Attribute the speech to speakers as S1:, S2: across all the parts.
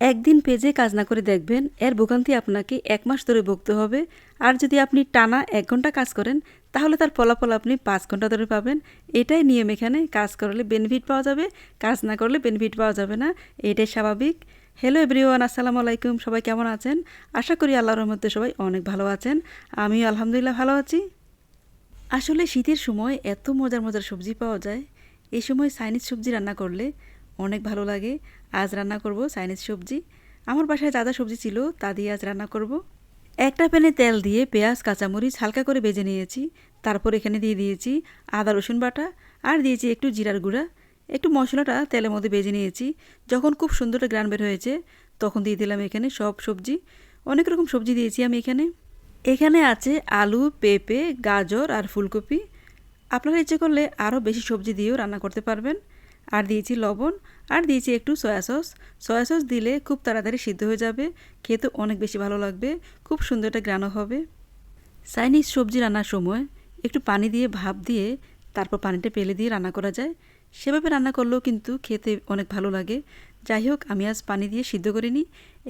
S1: একদিন পেজে কাজ না করে দেখবেন, এর ভোগান্তি আপনাকে এক মাস ধরে ভুগতে হবে। আর যদি আপনি টানা এক ঘণ্টা কাজ করেন, তাহলে তার ফলাফল আপনি পাঁচ ঘণ্টা ধরে পাবেন। এটাই নিয়ম এখানে, কাজ করলে বেনিফিট পাওয়া যাবে, কাজ না করলে বেনিফিট পাওয়া যাবে না, এটাই স্বাভাবিক। হ্যালো এভরিওয়ান আসসালামু আলাইকুম, সবাই কেমন আছেন? আশা করি আল্লাহর রহমতে সবাই অনেক ভালো আছেন। আমিও আলহামদুলিল্লাহ ভালো আছি। আসলে শীতের সময় এত মজার মজার সবজি পাওয়া যায়। এই সময় চাইনিজ সবজি রান্না করলে অনেক ভালো লাগে। আজ রান্না করব চাইনিজ সবজি। আমার বাসায় যা যা সবজি ছিল তা দিয়ে আজ রান্না করব। একটা প্যানে তেল দিয়ে পেঁয়াজ, কাঁচামরিচ হালকা করে বেজে নিয়েছি। তারপর এখানে দিয়ে দিয়েছি আদা, রসুন বাটা আর দিয়েছি একটু জিরার গুঁড়া। একটু মশলাটা তেলের মধ্যে বেজে নিয়েছি। যখন খুব সুন্দর গ্রান বের হয়েছে, তখন দিয়ে দিলাম এখানে সব সবজি। অনেক রকম সবজি দিয়েছি আমি এখানে। এখানে আছে আলু, পেঁপে, গাজর আর ফুলকপি। আপনারা ইচ্ছে করলে আরও বেশি সবজি দিয়েও রান্না করতে পারবেন। আর দিয়েছি লবণ, আর দিয়েছি একটু সয়া সস সয়া সস দিলে খুব তাড়াতাড়ি সিদ্ধ হয়ে যাবে, খেতে অনেক বেশি ভালো লাগবে, খুব সুন্দর একটা গ্রানও হবে। চাইনিজ সবজি রান্নার সময় একটু পানি দিয়ে ভাপ দিয়ে তারপর পানিটা পেলে দিয়ে রান্না করা যায়। সেভাবে রান্না করলেও কিন্তু খেতে অনেক ভালো লাগে। যাই হোক, আমি আজ পানি দিয়ে সিদ্ধ করিনি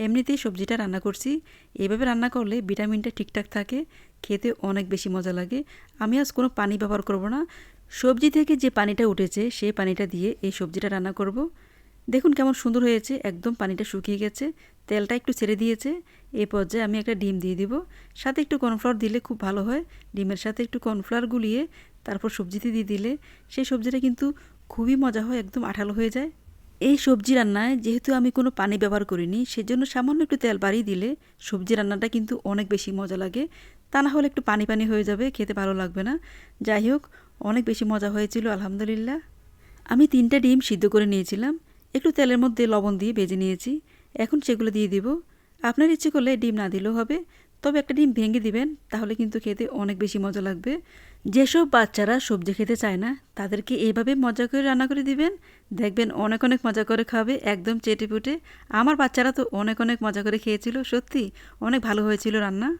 S1: এমনিতেই সবজিটা রান্না করছি। এভাবে রান্না করলে ভিটামিনটা ঠিকঠাক থাকে, খেতে অনেক বেশি মজা লাগে। আমি আজ কোনো পানি ব্যবহার করব না। সবজি থেকে যে পানিটা উঠেছে, সেই পানিটা দিয়ে এই সবজিটা রান্না করব। দেখুন কেমন সুন্দর হয়েছে, একদম পানিটা শুকিয়ে গেছে, তেলটা একটু ছেড়ে দিয়েছে। এই পর্যায়ে আমি একটা ডিম দিয়ে দিব। সাথে একটু কর্নফ্লাওয়ার দিলে খুব ভালো হয়। ডিমের সাথে একটু কর্নফ্লাওয়ার গুলিয়ে তারপর সবজিতে দিয়ে দিলে সেই সবজিটা কিন্তু খুবই মজা হয়, একদম আঠালো হয়ে যায়। এই সবজি রান্নায় যেহেতু আমি কোনো পানি ব্যবহার করিনি, সেজন্য সামান্য একটু তেল বাড়িয়ে দিলে সবজি রান্নাটা কিন্তু অনেক বেশি মজা লাগে। তা না হলে একটু পানি পানি হয়ে যাবে, খেতে ভালো লাগবে না। যাই হোক অনেক বেশি মজা হয়েছিল, আলহামদুলিল্লাহ। আমি তিনটা ডিম সিদ্ধ করে নিয়েছিলাম, একটু তেলের মধ্যে লবণ দিয়ে ভেজে নিয়েছি। এখন সেগুলো দিয়ে দিব। আপনার ইচ্ছে করলে ডিম না দিলেও হবে, তবে একটা ডিম ভেঙে দিবেন, তাহলে কিন্তু খেতে অনেক বেশি মজা লাগবে। যেসব বাচ্চারা সবজি খেতে চায় না, তাদেরকে এইভাবে মজা করে রান্না করে দিবেন। দেখবেন অনেক অনেক মজা করে খাবে, একদম চেটে পুটে। আমার বাচ্চারা তো অনেক অনেক মজা করে খেয়েছিল, সত্যি অনেক ভালো হয়েছিল রান্না।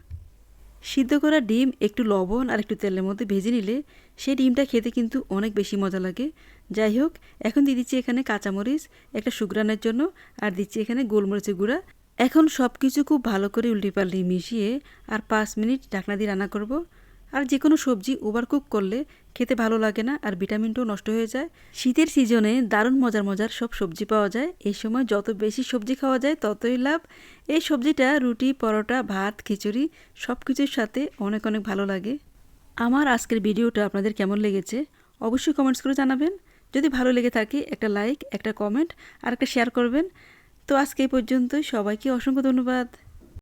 S1: সিদ্ধ করা ডিম একটু লবণ আর একটু তেলের মধ্যে ভেজে নিলে সেই ডিমটা খেতে কিন্তু অনেক বেশি মজা লাগে। যাই হোক, এখন দিয়ে দিচ্ছি এখানে কাঁচামরিচ, একটা শুকরানের জন্য, আর দিচ্ছি এখানে গোলমরিচের গুঁড়া। এখন সব কিছু খুব ভালো করে উল্টিপাল্টি মিশিয়ে আর পাঁচ মিনিট ঢাকনা দিয়ে রান্না করব। আর যে কোনো সবজি ওভার কুক করলে খেতে ভালো লাগে না আর ভিটামিনটাও নষ্ট হয়ে যায়। শীতের সিজনে দারুণ মজার মজার সব সবজি পাওয়া যায়। এই সময় যত বেশি সবজি খাওয়া যায়, ততই লাভ। এই সবজিটা রুটি, পরোটা, ভাত, খিচুড়ি সব কিছুর সাথে অনেক অনেক ভালো লাগে। আমার আজকের ভিডিওটা আপনাদের কেমন লেগেছে অবশ্যই কমেন্টস করে জানাবেন। যদি ভালো লেগে থাকে, একটা লাইক একটা কমেন্ট আর একটা শেয়ার করবেন। তো আজকে এই পর্যন্তই। সবাইকে অসংখ্য ধন্যবাদ।